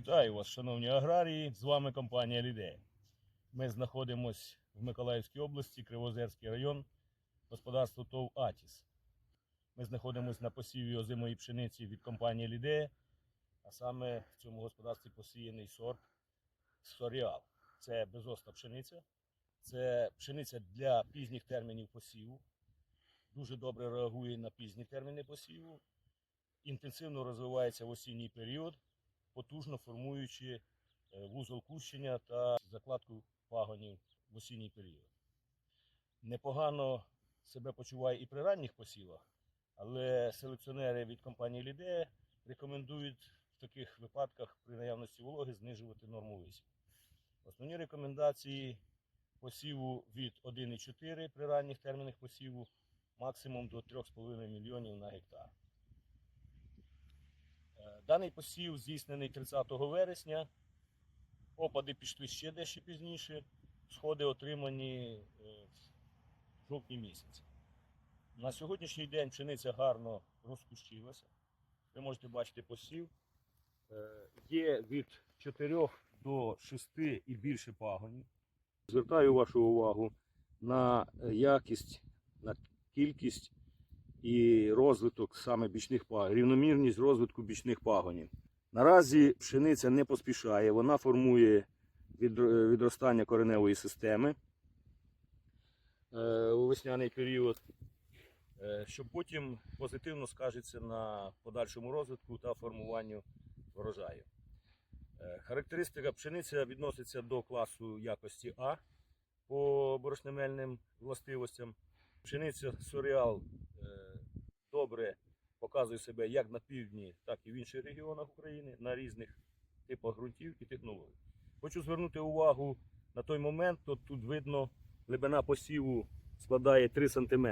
Вітаю вас, шановні аграрії. З вами компанія Лідея. Ми знаходимося в Миколаївській області, Кривозерський район, господарство ТОВ Атіс. Ми знаходимося на посіві озимої пшениці від компанії Лідея, а саме в цьому господарстві посіяний сорт Соріал. Це безоста пшениця. Це пшениця для пізніх термінів посіву. Дуже добре реагує на пізні терміни посіву. Інтенсивно розвивається в осінній період потужно формуючи е, вузол кущення та закладку пагонів в осінній період. Непогано себе почуває і при ранніх посівах, але селекціонери від компанії Лідея рекомендують в таких випадках при наявності вологи знижувати норму висіву. Основні рекомендації посіву від 1,4 при ранніх термінах посіву максимум до 3,5 мільйонів на гектар. Даний посів здійснений 30 вересня. Опади пішли ще дещо пізніше. Сходи отримані е, в жовтні місяці. На сьогоднішній день пшениця гарно розкущилася. Ви можете бачити посів. Е, Є від 4 до 6 і більше пагонів. Звертаю вашу увагу на е, якість, на кількість і розвиток саме бічних пагонів, рівномірність розвитку бічних пагонів. Наразі пшениця не поспішає, вона формує відростання кореневої системи е, у весняний період, е, що потім позитивно скажеться на подальшому розвитку та формуванню врожаю. Е, Характеристика пшениця відноситься до класу якості А по борошнемельним властивостям. Пшениця Соріал добре показує себе як на півдні, так і в інших регіонах України на різних типах ґрунтів і технологій. Хочу звернути увагу на той момент, то тут видно, глибина посіву складає 3 см.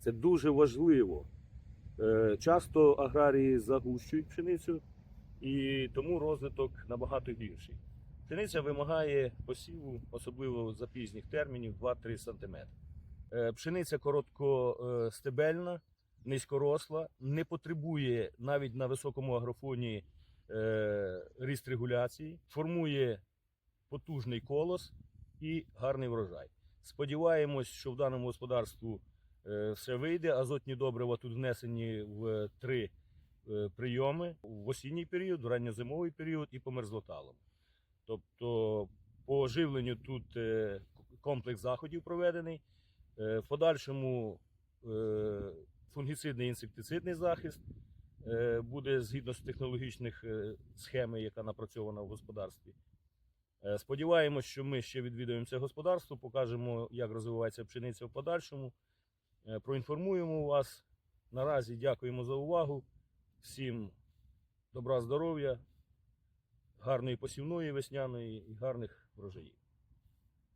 Це дуже важливо. Е, Часто аграрії загущують пшеницю і тому розвиток набагато гірший. Пшениця вимагає посіву, особливо за пізніх термінів, 2-3 см. Е, Пшениця короткостебельна, низькоросла, не потребує навіть на високому агрофоні е, ріст регуляції, формує потужний колос і гарний врожай. Сподіваємось, що в даному господарству е, все вийде. Азотні добрива тут внесені в три е, прийоми в осінній період, в ранньозимовий період і по мерзлоталам. Тобто по оживленню тут е, комплекс заходів проведений. Е, В подальшому е, фунгіцидний інсектицидний захист е, буде згідно з технологічних е, схеми, яка напрацьована в господарстві. Е, Сподіваємось, що ми ще відвідуємо це господарство, покажемо, як розвивається пшениця в подальшому. Проінформуємо вас. Наразі дякуємо за увагу. Всім добра, здоров'я, гарної посівної весняної і гарних врожаїв.